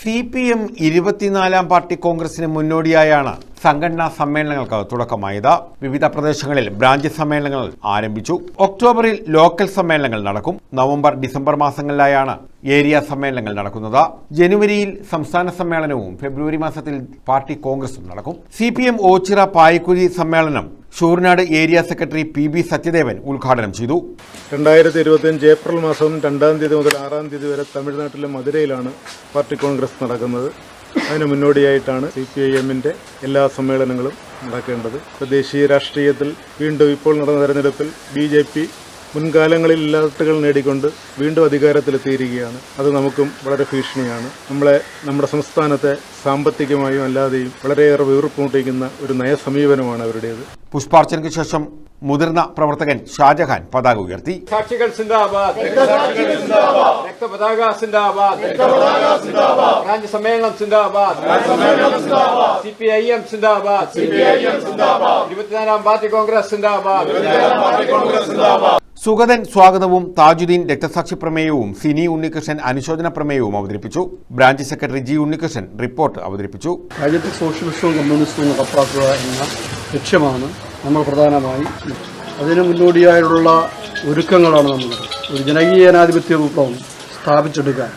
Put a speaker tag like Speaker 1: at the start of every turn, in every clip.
Speaker 1: C P M ഇരുപത്തിനാലാം party കോൺഗ്രസിന് മുന്നോടിയായാണ് സംഘടനാ സമ്മേളനങ്ങൾക്ക് തുടക്കമായത്. വിവിധ പ്രദേശങ്ങളിൽ ബ്രാഞ്ച് സമ്മേളനങ്ങൾ ആരംഭിച്ചു. ഒക്ടോബറിൽ ലോക്കൽ സമ്മേളനങ്ങൾ നടക്കും. നവംബർ ഡിസംബർ മാസങ്ങളിലായാണ് ഏരിയ സമ്മേളനങ്ങൾ നടക്കുന്നത്. ജനുവരിയിൽ സംസ്ഥാന സമ്മേളനവും ഫെബ്രുവരി മാസത്തിൽ പാർട്ടി കോൺഗ്രസും നടക്കും. C P M Ochira Payakkuzhi സമ്മേളനം Shoornad area secretary P B Sathyadevan ഉദ്ഘാടനം ചെയ്തു.
Speaker 2: രണ്ടായിരത്തി ഇരുപത്തിയഞ്ച് ഏപ്രിൽ മാസം രണ്ടാം തീയതി മുതൽ ആറാം തീയതി വരെ തമിഴ്നാട്ടിലെ മധുരയിലാണ് പാർട്ടി കോൺഗ്രസ് നടക്കുന്നത്. അതിന് മുന്നോടിയായിട്ടാണ് സി പി ഐ എമ്മിന്റെ എല്ലാ സമ്മേളനങ്ങളും നടക്കേണ്ടത്. ദേശീയ രാഷ്ട്രീയത്തിൽ വീണ്ടും ഇപ്പോൾ നടന്ന തെരഞ്ഞെടുപ്പിൽ ബി ജെ പി മുൻകാലങ്ങളിൽ ഇല്ലാത്തകൾ നേടിക്കൊണ്ട് വീണ്ടും അധികാരത്തിലെത്തിയിരിക്കുകയാണ്. അത് നമുക്കും വളരെ ഭീഷണിയാണ്. നമ്മളെ നമ്മുടെ സംസ്ഥാനത്തെ സാമ്പത്തികമായും അല്ലാതെയും വളരെയേറെ വീർപ്പുമുട്ടിക്കുന്ന ഒരു നയസമീപനമാണ് അവരുടേത്.
Speaker 1: പുഷ്പാർച്ചനയ്ക്ക് ശേഷം മുതിർന്ന പ്രവർത്തകൻ ഷാജഹാൻ പതാക ഉയർത്തി.
Speaker 3: സാക്ഷികൾ സിന്ദാബാദ്. രക്തപതാക സിന്ദാബാദ്. ബ്രാഞ്ച് സമ്മേളനം സിന്ദാബാദ്. സി പി ഐ എം സിന്ദാബാദ്. ഇരുപത്തിനാലാം പാർട്ടി കോൺഗ്രസ് സിന്ദാബാദ്.
Speaker 1: സുഗതൻ സ്വാഗതവും താജുദ്ദീൻ രക്തസാക്ഷി പ്രമേയവും സിനി ഉണ്ണികൃഷ്ണൻ അനുശോചന പ്രമേയവും അവതരിപ്പിച്ചു. Branch secretary G Unnikrishnan report അവതരിപ്പിച്ചു.
Speaker 4: രാജ്യത്തെ സോഷ്യലിസവും കമ്മ്യൂണിസ്റ്റും നടപ്പാക്കുക എന്ന ലക്ഷ്യമാണ് നമ്മൾ പ്രധാനമായി അതിന് മുന്നോടിയായുള്ള ഒരുക്കങ്ങളാണ് നമ്മൾ. ഒരു ജനകീയ ജനാധിപത്യ വിപ്ലവം സ്ഥാപിച്ചെടുക്കാൻ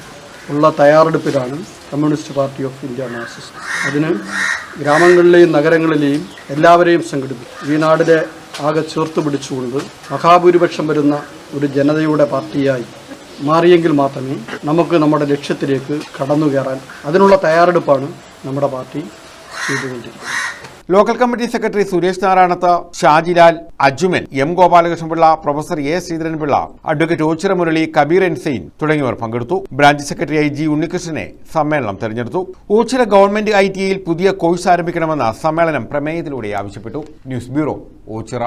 Speaker 4: ഉള്ള തയ്യാറെടുപ്പിലാണ് communist party of India Marxist. അതിന് ഗ്രാമങ്ങളിലെയും നഗരങ്ങളിലെയും എല്ലാവരെയും സംഘടിപ്പിക്കും ഈ നാടിനെ ആകെ ചേർത്ത് പിടിച്ചുകൊണ്ട് മഹാഭൂരിപക്ഷം വരുന്ന ഒരു ജനതയുടെ പാർട്ടിയായി മാറിയെങ്കിൽ മാത്രമേ നമുക്ക് നമ്മുടെ ലക്ഷ്യത്തിലേക്ക് കടന്നു കയറാൻ അതിനുള്ള തയ്യാറെടുപ്പാണ് നമ്മുടെ പാർട്ടി ചെയ്തുകൊണ്ടിരിക്കുന്നത്.
Speaker 1: Local committee secretary Suresh Narayanath Shajilal Ajuman M Gopalakrishnapillai professor A Sreedharanpillai advocate Ochira Murali Kabeer ensign തുടങ്ങിയവർ പങ്കെടുത്തു. ബ്രാഞ്ച് സെക്രട്ടറി ഐ ജി ഉണ്ണികൃഷ്ണനെ സമ്മേളനം തെരഞ്ഞെടുത്തു. ഓച്ചിറ ഗവൺമെന്റ് ഐ ടിയിൽ പുതിയ കോഴ്സ് ആരംഭിക്കണമെന്ന് സമ്മേളനം പ്രമേയത്തിലൂടെ ആവശ്യപ്പെട്ടു. News bureau Ochira.